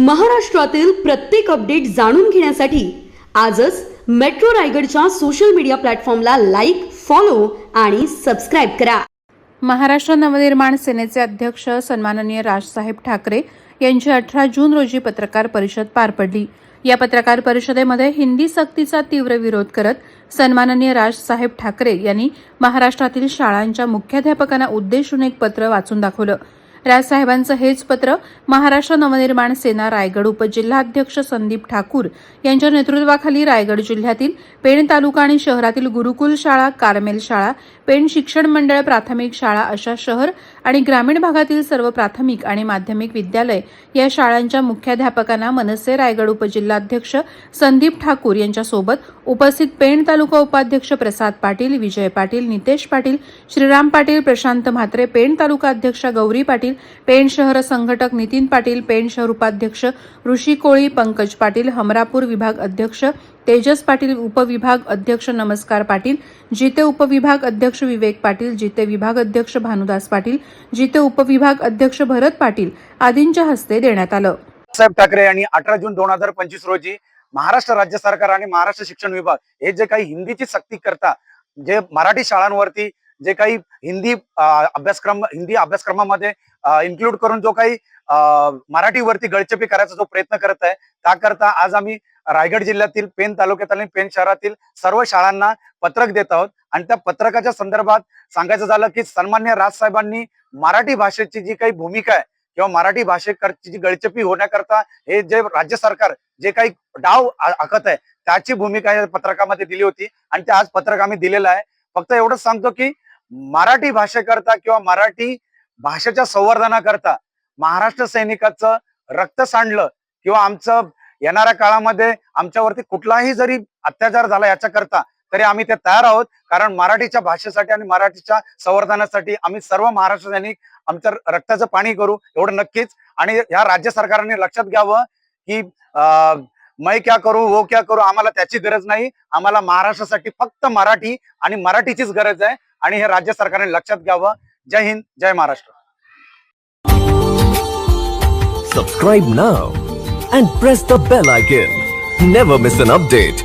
महाराष्ट्रातील प्रत्येक अपडेट जाणून घेण्यासाठी आजच मेट्रो रायगडच्या सोशल मीडिया प्लॅटफॉर्मला लाईक फॉलो आणि सबस्क्राईब करा. महाराष्ट्र नवनिर्माण सेनेचे अध्यक्ष सन्माननीय राजसाहेब ठाकरे यांची अठरा जून रोजी पत्रकार परिषद पार पडली. या पत्रकार परिषदेमध्ये हिंदी सक्तीचा तीव्र विरोध करत सन्माननीय राजसाहेब ठाकरे यांनी महाराष्ट्रातील शाळांच्या मुख्याध्यापकांना उद्देशून एक पत्र वाचून दाखवलं. राजसाहेबांचं हेच पत्र महाराष्ट्र नवनिर्माण सेना रायगड उपजिल्हाध्यक्ष संदीप ठाकूर यांच्या नेतृत्वाखाली रायगड जिल्ह्यातील पेण तालुका आणि शहरातील गुरुकुल शाळा कार्मेल शाळा पेण शिक्षण मंडळ प्राथमिक शाळा अशा शहर आणि ग्रामीण भागातील सर्व प्राथमिक आणि माध्यमिक विद्यालय या शाळांच्या मुख्याध्यापकांना मनसे रायगड उपजिल्हाध्यक्ष संदीप ठाकूर यांच्यासोबत उपस्थित पेण तालुका उपाध्यक्ष प्रसाद पाटील विजय पाटील नितेश पाटील श्रीराम पाटील प्रशांत म्हात्रे पेण तालुका अध्यक्ष गौरी पाटील पेण शहर संघटक नितीन पाटील पेण शहर उपाध्यक्ष ऋषी कोळी पंकज पाटील हमरापूर विभाग अध्यक्ष तेजस पाटील उपविभाग अध्यक्ष नमस्कार पाटील जिते उपविभाग अध्यक्ष विवेक पाटील जिते विभाग अध्यक्ष भानुदास पाटील जिते उपविभाग अध्यक्ष भरत पाटील आदींच्या हस्ते देण्यात आलं. साहेब ठाकरे यांनी अठरा जून दोन हजार पंचवीस रोजी महाराष्ट्र राज्य सरकार आणि महाराष्ट्र शिक्षण विभाग हे जे काही हिंदीची सक्ती करता जे मराठी शाळांवरती जे काही हिंदी अभ्यासक्रम हिंदी अभ्यासक्रमामध्ये इन्क्लूड करून जो काही मराठीवरती गळचेपी करायचा जो प्रयत्न करत आहे त्याकरता आज आम्ही रायगड जिल्ह्यातील पेन तालुक्यात आणि पेन शहरातील सर्व शाळांना पत्रक देत आहोत. आणि त्या पत्रकाच्या संदर्भात सांगायचं झालं की सन्मान्य राजसाहेबांनी मराठी भाषेची जी काही भूमिका आहे किंवा मराठी भाषेकरची जी गळचेपी होण्याकरता हे जे राज्य सरकार जे काही डाव आखत आहे त्याची भूमिका या पत्रकामध्ये दिली होती. आणि ते आज पत्रक आम्ही दिलेलं आहे. फक्त एवढंच सांगतो की मराठी भाषेकरता किंवा मराठी भाषेच्या संवर्धनाकरता महाराष्ट्र सैनिकाचं रक्त सांडलं किंवा आमचं येणाऱ्या काळामध्ये आमच्यावरती कुठलाही जरी अत्याचार झाला याच्याकरता तरी आम्ही ते तयार आहोत. कारण मराठीच्या भाषेसाठी आणि मराठीच्या संवर्धनासाठी आम्ही सर्व महाराष्ट्र सैनिक आमच्या रक्ताचं पाणी करू एवढं नक्कीच. आणि ह्या राज्य सरकारने लक्षात घ्यावं की मै क्या करू वो क्या करू आम्हाला त्याची गरज नाही. आम्हाला महाराष्ट्रासाठी फक्त मराठी आणि मराठीचीच गरज आहे. आणि हे राज्य सरकारने लक्षात घ्यावं. Jai Hind Jai Maharashtra. Subscribe now and press the bell icon never miss an update